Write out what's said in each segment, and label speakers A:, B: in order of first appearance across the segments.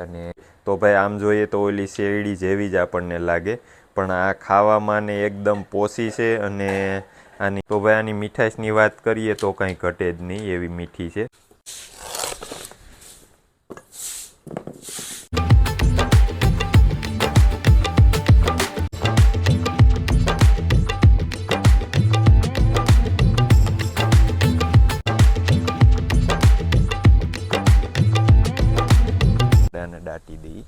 A: અને તો ભાઈ આમ જોઈએ તો ઓલી શેરડી જેવી જ આપણને લાગે. પણ આ ખાવામાં ને એકદમ પોસી છે અને આની તો ભાઈ આની મીઠાશની વાત કરીએ તો કંઈ ઘટે જ નહીં એવી મીઠી છે. દાટી દઈ.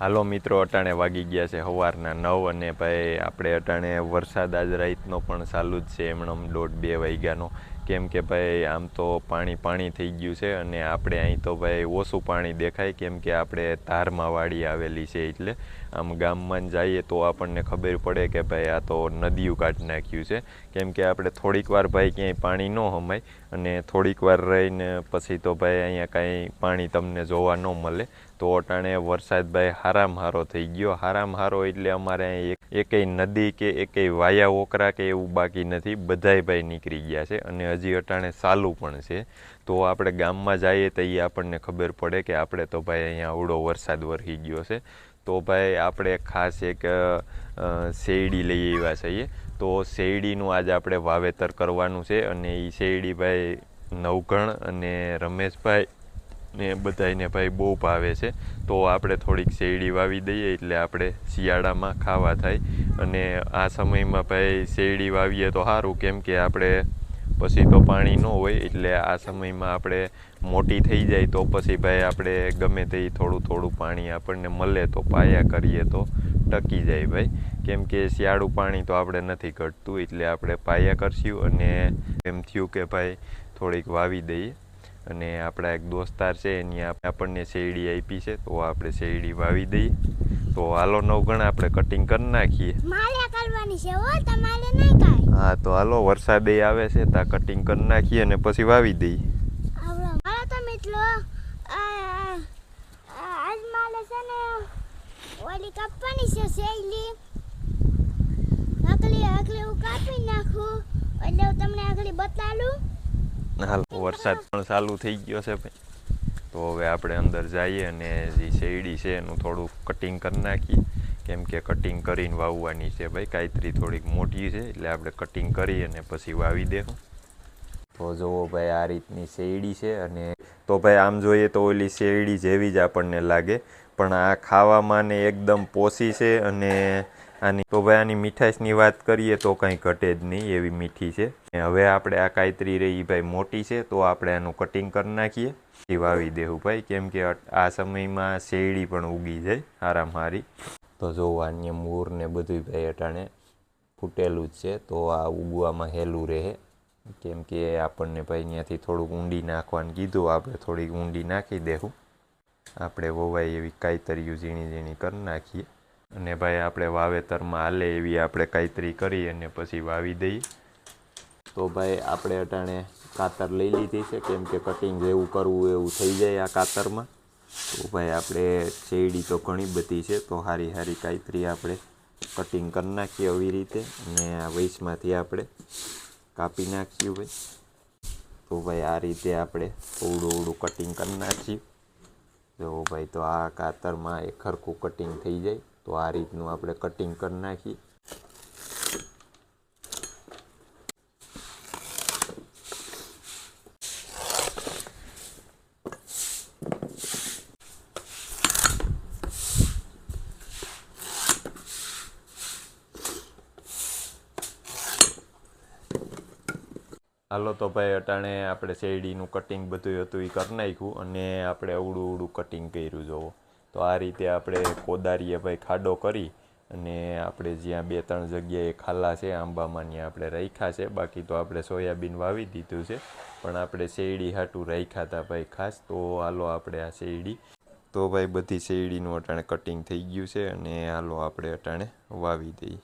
A: હાલો મિત્રો, અટાણે વાગી ગયા છે સવારના નવ અને ભાઈ, આપણે અટાણે વરસાદ આજ રાતનો પણ ચાલુ જ છે, એમણે દોઢ બે વાગ્યાનો. કેમ કે ભાઈ આમ તો પાણી પાણી થઈ ગયું છે અને આપણે અહીં તો ભાઈ ઓછું પાણી દેખાય, કેમ કે આપણે ધારમાં વાડી આવેલી છે એટલે આમ ગામમાં જઈએ તો આપણને ખબર પડે કે ભાઈ આ તો નદીયું કાઢી નાખ્યું છે. કેમ કે આપણે થોડીક વાર ભાઈ ક્યાંય પાણી ન હમાય અને થોડીક વાર રહીને પછી તો ભાઈ અહીંયા કાંઈ પાણી તમને જોવા ન મળે. તો અટાણે વરસાદ ભાઈ હારામ હારો થઈ ગયો. હારામ હારો એટલે અમારે એકેય નદી કે એકેય વાયા ઓકરા કે એવું બાકી નથી. બધાય ભાઈ નીકળી ગયા છે અને હજી અટાણે ચાલુ પણ છે. તો આપણે ગામમાં જઈએ તો એ આપણને ખબર પડે કે આપણે તો ભાઈ અહીંયા આવડો વરસાદ વરસી ગયો છે. તો ભાઈ આપણે ખાસ એક શેરડી લઈ આવ્યા છીએ. તો શેરડીનું આજે આપણે વાવેતર કરવાનું છે અને એ શેરડી ભાઈ નવઘણ અને રમેશભાઈ ને બધાયને ભાઈ બહુ ભાવે છે. તો આપણે થોડીક શેરડી વાવી દઈએ એટલે આપણે શિયાળામાં ખાવા થાય. અને આ સમયમાં ભાઈ શેરડી વાવીએ તો સારું, કેમ કે આપણે પછી તો પાણી ન હોય એટલે આ સમયમાં આપણે મોટી થઈ જાય તો પછી ભાઈ આપણે ગમે તે થોડું થોડું પાણી આપણને મળે તો પાયા કરીએ તો ટકી જાય ભાઈ. કેમ કે શિયાળું પાણી તો આપણે નથી ઘટતું એટલે આપણે પાયા કરશું અને એમ થયું કે ભાઈ થોડીક વાવી દઈએ. અને આપણા એક દોસ્તાર છે એની આપ- આપણને શેરડી આપી છે તો આપણે શેરડી વાવી દઈએ. તો હાલો નવગણ આપણે કટિંગ કરી નાખીએ.
B: હો
A: તો હાલો વરસાદે આવે છે તો કટિંગ કરી નાખીએ અને પછી વાવી દઈએ.
B: ઓલી કાપવાની છે શૈલી આકલી આકલી હું કાપી નાખું એટલે હું તમને આગળ બતાડું
A: હાલ. વરસાદ પણ ચાલુ થઈ ગયો છે ભાઈ. તો હવે આપણે અંદર જઈએ અને જે શેરડી છે એનું થોડું કટિંગ કરી નાખીએ. કેમ કે કટિંગ કરીને વાવવાની છે ભાઈ કાયતરી થોડીક મોટી છે, એટલે આપણે કટિંગ કરી અને પછી વાવી દેવું. તો જુઓ ભાઈ, આ રીતની શેરડી છે અને તો ભાઈ, આમ જોઈએ તો ઓલી શેરડી જેવી જ આપણને લાગે. પણ આ ખાવામાં ને એકદમ પોસી છે અને આની તો ભાઈ આની મીઠાશની વાત કરીએ તો કંઈ ઘટે જ નહીં એવી મીઠી છે. હવે આપણે આ કાયતરી રહી ભાઈ મોટી છે તો આપણે આનું કટિંગ કરી નાખીએ. એ વાવી દેવું ભાઈ, કેમ કે આ સમયમાં શેરડી પણ ઉગી જાય હારામ હારી તો જોવા અન્ય મૂર ને બધું ભાઈ અટાણે ફૂટેલું જ છે તો આ ઉગવામાં હેલું રહે. કેમ કે આપણને ભાઈ ત્યાંથી થોડુંક ઊંડી નાખવાનું કીધું, આપણે થોડીક ઊંડી નાખી દેવું આપણે વવાય એવી કાંઈતરીયું ઝીણી ઝીણી કરી નાખીએ. અને ભાઈ આપણે વાવેતરમાં હાલે એવી આપણે કાંઈતરી કરી અને પછી વાવી દઈએ. તો ભાઈ આપણે અટાણે કાતર લઈ લીધી છે, કેમ કે કટિંગ જેવું કરવું એવું થઈ જાય આ કાતરમાં. તો ભાઈ આપણે શેરડી તો ઘણી બધી છે, તો હારી હારી કાંઈતરી આપણે કટિંગ કરી નાખીએ આવી રીતે અને આ વૈશમાંથી આપણે કાપી નાખ્યું ભાઈ. તો ભાઈ આ રીતે આપણે ઓવડું ઓવડું કટિંગ કરી નાખીએ. જો ભાઈ તો આ કાતરમાં એક ખરખું કટિંગ થઈ જાય. તો આ રીતનું આપણે કટિંગ કરી નાખીએ હાલો તો ભાઈ, અટાણે આપણે શેરડીનું કટિંગ બધું હતું એ કરી નાખ્યું અને આપણે અવડું અવડું કટિંગ કર્યું, જોવો. તો આ રીતે આપણે કોદારીએ ભાઈ ખાડો કરી અને આપણે જ્યાં બે ત્રણ જગ્યાએ ખાલા છે, આંબામાં ત્યાં આપણે રાખ્યા છે. બાકી તો આપણે સોયાબીન વાવી દીધું છે, પણ આપણે શેરડી હાટું રાખ્યા હતા ભાઈ ખાસ. તો હાલો આપણે આ શેરડી. તો ભાઈ બધી શેરડીનું અટાણે કટિંગ થઈ ગયું છે અને હાલો આપણે અટાણે વાવી દઈએ.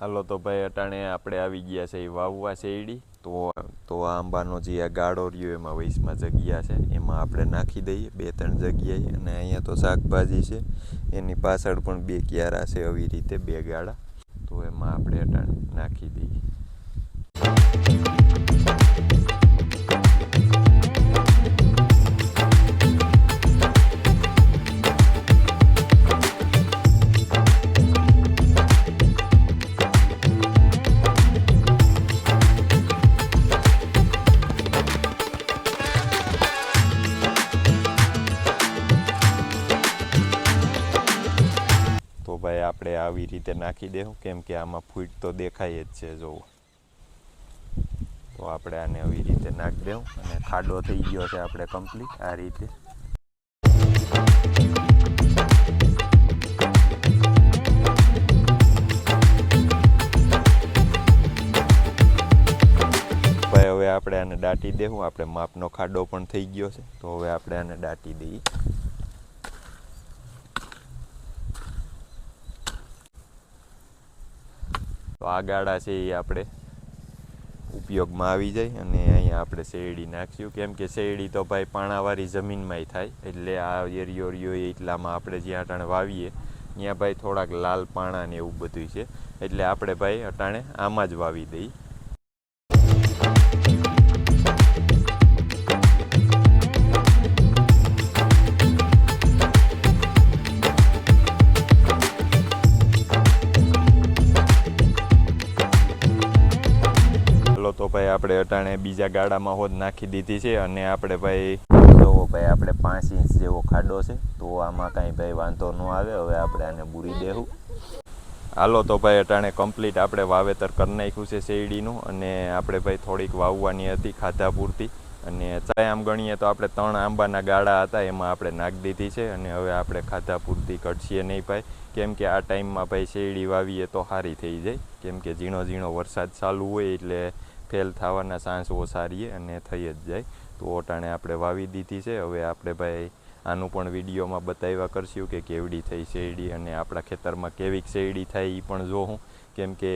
A: હાલો તો ભાઈ અટાણે આપણે આવી ગયા છે એ વાવવા શેરડી. તો તો આંબાનો જે આ ગાળો રહ્યો એમાં વૈશમાં જગ્યા છે, એમાં આપણે નાખી દઈએ બે ત્રણ જગ્યાએ અને અહીંયા તો શાકભાજી છે. એની પાછળ પણ બે ક્યારા છે આવી રીતે બે ગાળા. તો એમાં આપણે અટાણે નાખી દઈએ. આવી રીતે નાખી દેવું, કેમ કે આમાં ફૂટ તો દેખાય જ છે, જોવો. તો આપણે આને આવી રીતે નાખી દેવું અને ખાડો થઈ ગયો છે આપણે કમ્પ્લીટ આ રીતે. હવે આપણે આને દાટી દેવું, આપણે માપનો ખાડો પણ થઈ ગયો છે, તો હવે આપણે આને દાટી દઈએ. તો આ ગાડા છે એ આપણે ઉપયોગમાં આવી જાય અને અહીંયા આપણે શેરડી નાખ્યું કેમ કે શેરડી તો ભાઈ પાણાવાળી જમીનમાંય થાય, એટલે આ એરિયો એરિયો એટલામાં આપણે જ્યાં અટાણે વાવીએ, ત્યાં ભાઈ થોડાક લાલ પાણા ને એવું બધું છે. એટલે આપણે ભાઈ અટાણે આમાં જ વાવી દઈએ. આપણે અટાણે બીજા ગાડામાં હોદ નાખી દીધી છે અને આપણે ભાઈ જોવો ભાઈ આપણે પાંચ ઇંચ જેવો ખાડો છે, તો આમાં કાંઈ ભાઈ વાંધો ન આવે, હવે આપણે આને બૂરી દેવું હાલો તો ભાઈ અટાણે કમ્પ્લીટ આપણે વાવેતર કરી નાખ્યું છે શેરડીનું અને આપણે ભાઈ થોડીક વાવવાની હતી ખાધા પૂરતી. અને ચાય આમ ગણીએ તો આપણે ત્રણ આંબાના ગાળા હતા, એમાં આપણે નાખી દીધી છે અને હવે આપણે ખાધા પૂરતી કટશીએ નહીં ભાઈ. કેમ કે આ ટાઈમમાં ભાઈ શેરડી વાવીએ તો સારી થઈ જાય. કેમ કે ઝીણો ઝીણો વરસાદ ચાલુ હોય એટલે ફેલ થવાના ચાન્સ ઓછા રહીએ અને થઈ જ જાય. તો ઓટાણે આપણે વાવી દીધી છે. હવે આપણે ભાઈ આનું પણ વિડીયોમાં બતાવ્યા કરશું કે કેવડી થઈ શેરડી અને આપણા ખેતરમાં કેવી શેરડી થાય એ પણ જોઉં કેમ કે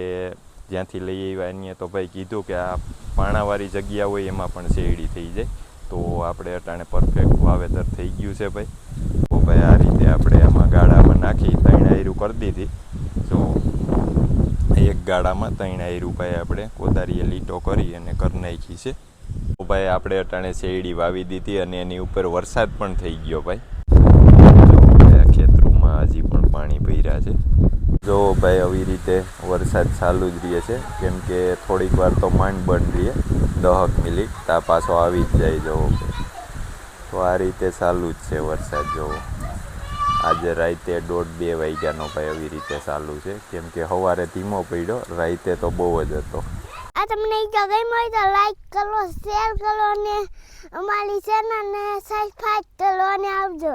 A: જ્યાંથી લઈ આવ્યા એની તો ભાઈ કીધું કે આ પાણાવાળી જગ્યા હોય એમાં પણ શેરડી થઈ જાય. તો આપણે અટાણે પરફેક્ટ વાવેતર થઈ ગયું છે ભાઈ. તો ભાઈ આ રીતે આપણે આમાં ગાળામાં નાખી ત્રણ કરી દીધી. એક ગાળામાં ત્રણ આયરું ભાઈ આપણે. કોદારીએ લીટો કરી અને કરી નાખી છે. તો ભાઈ આપણે અટાણે શેરડી વાવી દીધી અને એની ઉપર વરસાદ પણ થઈ ગયો ભાઈ. ખેતરોમાં હજી પણ પાણી ભર્યા છે. જો ભાઈ આવી રીતે વરસાદ ચાલુ જ રહે છે. કેમ કે થોડીક વાર તો માંડ બંધ રહે. દહક મિનિટ, તા પાછો આવી જ જાય જવો. તો આ રીતે ચાલુ જ છે વરસાદ જોવો. આજે રાતે દોઢ બે વાગ્યાનો ભાઈ આવી રીતે ચાલુ છે. કેમ કે સવારે ધીમો પડ્યો, રાતે તો બહુ જ હતો.
B: આ તમને ગમ્યું હોય તો લાઈક કરો શેર કરો અને અમારી ચેનલને સબસ્ક્રાઈબ કરો અને આવજો.